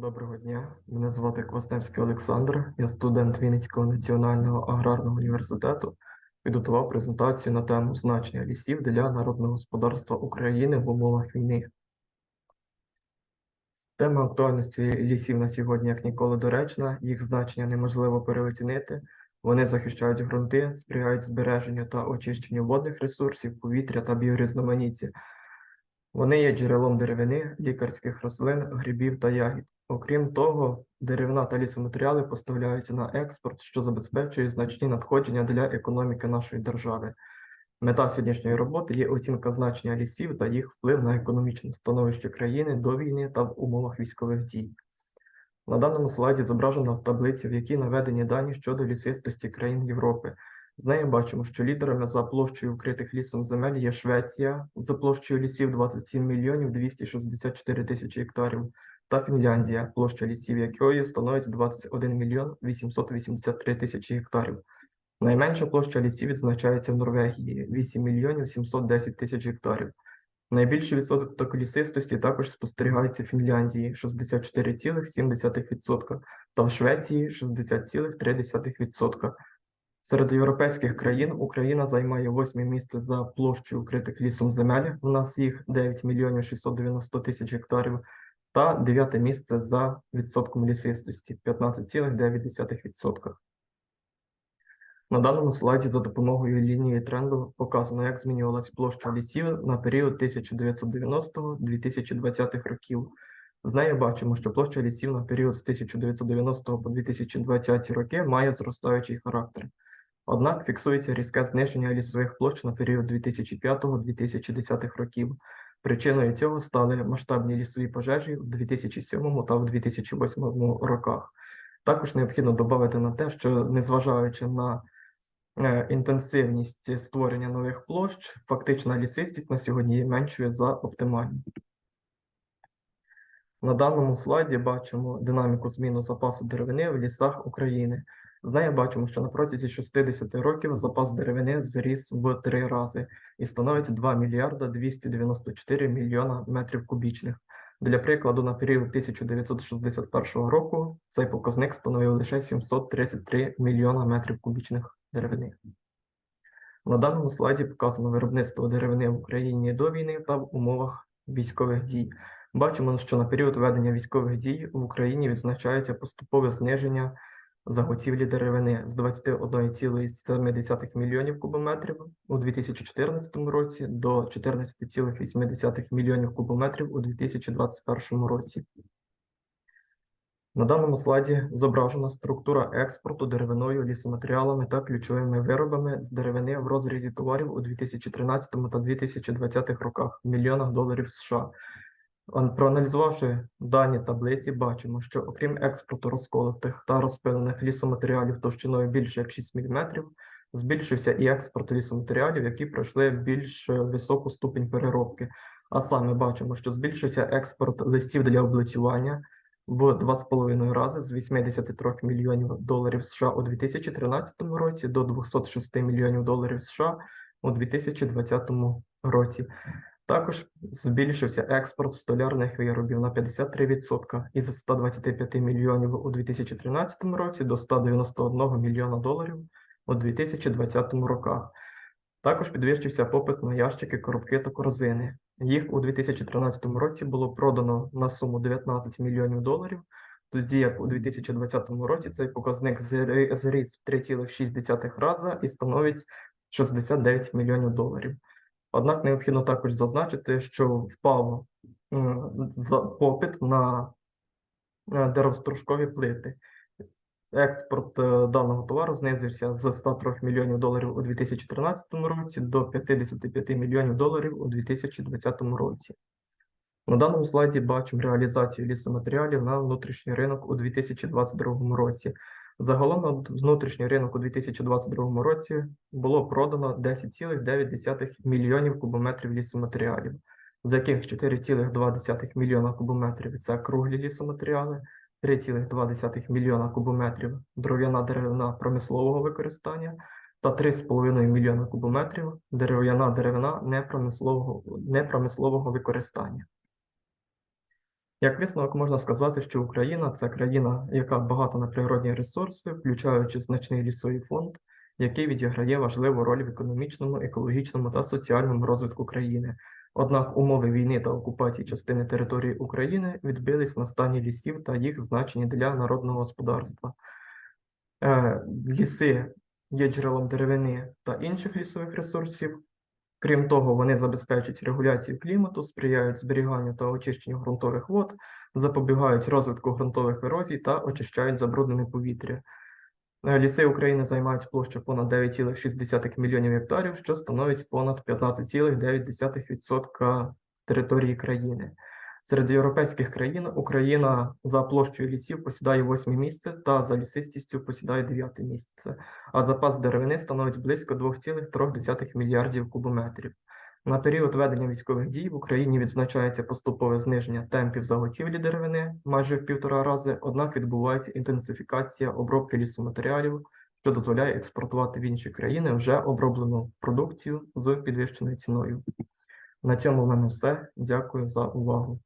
Доброго дня, мене звати Квасневський Олександр, я студент Вінницького національного аграрного університету. Підготував презентацію на тему значення лісів для народного господарства України в умовах війни. Тема актуальності лісів на сьогодні як ніколи доречна, їх значення неможливо переоцінити. Вони захищають ґрунти, сприяють збереженню та очищенню водних ресурсів, повітря та біорізноманіття. Вони є джерелом деревини, лікарських рослин, грибів та ягід. Окрім того, деревина та лісоматеріали поставляються на експорт, що забезпечує значні надходження для економіки нашої держави. Мета сьогоднішньої роботи є оцінка значення лісів та їх вплив на економічне становище країни до війни та в умовах військових дій. На даному слайді зображено в таблиці, в якій наведені дані щодо лісистості країн Європи. З неї бачимо, що лідерами за площею вкритих лісом земель є Швеція за площею лісів 27 мільйонів 264 тисячі гектарів та Фінляндія, площа лісів якої становить 21 мільйон 883 тисячі гектарів. Найменша площа лісів відзначається в Норвегії 8 мільйонів 710 тисяч гектарів. Найбільший відсоток лісистості також спостерігається в Фінляндії 64,7% та в Швеції 60,3%. Серед європейських країн Україна займає восьме місце за площею укритих лісом земель. У нас їх 9 мільйонів 690 тисяч гектарів, та дев'яте місце за відсотком лісистості 15,9%. На даному слайді за допомогою лінії тренду показано, як змінювалась площа лісів на період 1990-2020 років. З нею бачимо, що площа лісів на період з 1990 по 2020 роки має зростаючий характер. Однак фіксується різке зниження лісових площ на період 2005-2010 років. Причиною цього стали масштабні лісові пожежі в 2007 та в 2008 роках. Також необхідно додати на те, що незважаючи на е, інтенсивність створення нових площ, фактична лісистість на сьогодні є меншою за оптимальну. На даному слайді бачимо динаміку зміну запасу деревини в лісах України. З нею бачимо, що на протязі 60 років запас деревини зріс в три рази і становить 2 мільярда 294 мільйона метрів кубічних. Для прикладу, на період 1961 року цей показник становив лише 733 мільйона метрів кубічних деревини. На даному слайді показано виробництво деревини в Україні до війни та в умовах військових дій. Бачимо, що на період ведення військових дій в Україні відзначається поступове зниження заготівлі деревини з 21,7 мільйонів кубометрів у 2014 році до 14,8 мільйонів кубометрів у 2021 році. На даному слайді зображена структура експорту деревиною, лісоматеріалами та ключовими виробами з деревини в розрізі товарів у 2013 та 2020 роках в мільйонах доларів США. Проаналізувавши дані таблиці, бачимо, що окрім експорту розколотих та розпилених лісоматеріалів товщиною більше як 6 мм, збільшився і експорт лісоматеріалів, які пройшли більш високу ступінь переробки. А саме бачимо, що збільшився експорт листів для облицювання в 2,5 рази з 83 мільйонів доларів США у 2013 році до 206 мільйонів доларів США у 2020 році. Також збільшився експорт столярних виробів на 53% із 125 мільйонів у 2013 році до 191 мільйона доларів у 2020 роках. Також підвищився попит на ящики, коробки та корзини. Їх у 2013 році було продано на суму 19 мільйонів доларів, тоді як у 2020 році цей показник зріс в 3,6 рази і становить 69 мільйонів доларів. Однак необхідно також зазначити, що впав попит на деревостружкові плити. Експорт е, даного товару знизився з 103 мільйонів доларів у 2013 році до 55 мільйонів доларів у 2020 році. На даному слайді бачимо реалізацію лісоматеріалів на внутрішній ринок у 2022 році. Загалом на внутрішній ринок у 2022 році було продано 10,9 мільйонів кубометрів лісоматеріалів, з яких 4,2 мільйона кубометрів це круглі лісоматеріали, 3,2 мільйона кубометрів дерев'яна деревина промислового використання та 3,5 мільйона кубометрів дерев'яна деревина непромислового, непромислового використання. Як висновок можна сказати, що Україна це країна, яка багата на природні ресурси, включаючи значний лісовий фонд, який відіграє важливу роль в економічному, екологічному та соціальному розвитку країни. Однак умови війни та окупації частини території України відбились на стані лісів та їх значенні для народного господарства. Е, Ліси є джерелом деревини та інших лісових ресурсів. Крім того, вони забезпечують регуляцію клімату, сприяють зберіганню та очищенню ґрунтових вод, запобігають розвитку ґрунтових ерозій та очищають забруднене повітря. Е, Ліси України займають площу понад 9,6 мільйонів гектарів, що становить понад 15,9% території країни. Серед європейських країн Україна за площею лісів посідає восьме місце та за лісистістю посідає дев'яте місце, а запас деревини становить близько 2,3 мільярдів кубометрів. На період ведення військових дій в Україні відзначається поступове зниження темпів заготівлі деревини майже в півтора рази, однак відбувається інтенсифікація обробки лісоматеріалів, що дозволяє експортувати в інші країни вже оброблену продукцію з підвищеною ціною. На цьому в мене все. Дякую за увагу.